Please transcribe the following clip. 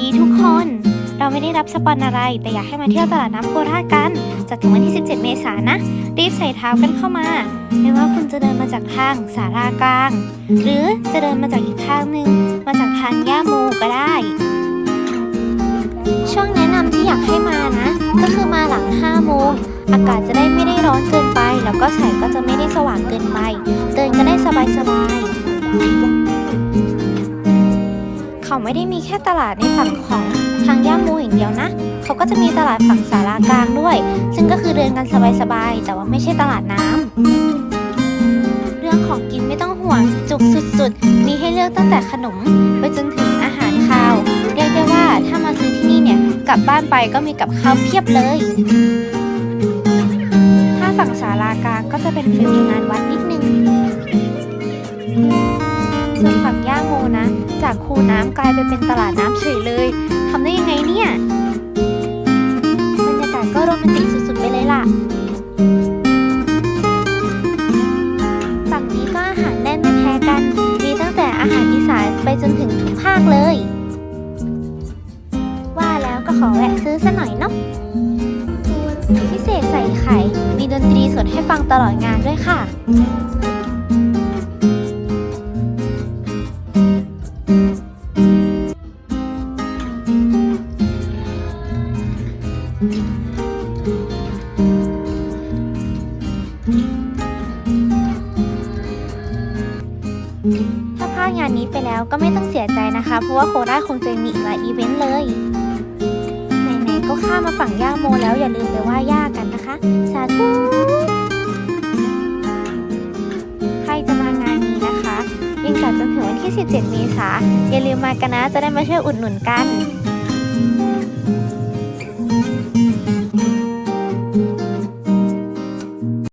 ดีทุกคน เราไม่ได้รับสปอนอะไร แต่อยากให้มาเที่ยวตลาดน้ำโคราชกันจากถึงวันที่ 17 เมษายนนะ รีบใส่เท้ากันเข้ามา ไม่ว่าคุณจะเดินมาจากทางสารากลาง หรือจะเดินมาจากอีกทางหนึ่ง มาจากทางย่าโมก็ได้ ช่วงแนะนำที่อยากให้มานะ ก็คือมาหลัง5โมง อากาศจะได้ไม่ได้ร้อนเกินไป แล้วก็แสงก็จะไม่ได้สว่าง ไม่ได้มีแค่ตลาดในฝั่งของทางย่าโมอย่างเดียวนะ เขาก็จะมีตลาดฝั่งสารากลางด้วย ซึ่งก็คือเดินกันสบายๆ แต่ว่าไม่ใช่ตลาดน้ำเรื่องของกินไม่ต้องห่วงจุกสุดๆ มีให้เลือกตั้งแต่ขนม ไปจนถึงอาหารคาว เรียกได้ว่าถ้ามาซื้อที่นี่เนี่ยกลับบ้านไปก็มีกับข้าวเพียบเลย ถ้าฝั่งสารากลางก็จะเป็นฟิลงานวัด จากคูน้ำกลายไปเป็นตลาดน้ำเฉยเลยทำได้ยังไงเนี่ยบรรยากาศก็โรแมนติกสุดๆไปเลยล่ะ ฝั่งนี้ก็อาหารแน่นไม่แพ้กัน มีตั้งแต่อาหารอีสานไปจนถึงทุกภาคเลย ว่าแล้วก็ขอแวะซื้อซะหน่อยเนาะพิเศษใส่ไข่ มีดนตรีสดให้ฟังตลอดงานด้วยค่ะ ถ้าพลาดงานนี้ไปแล้วก็ไม่ต้องเสียใจนะคะ เพราะว่าโคราชคงจะมีอีกหลายอีเวนต์เลย ไหนๆก็ข้ามมาฝั่งย่าโมแล้วอย่าลืมไปไหว้ย่ากันนะคะ สาธุใครจะมางานนี้นะคะ ยังจัดจนถึงวันที่ 17 เมษาอย่าลืมมากันนะ จะได้มาช่วยอุดหนุนกัน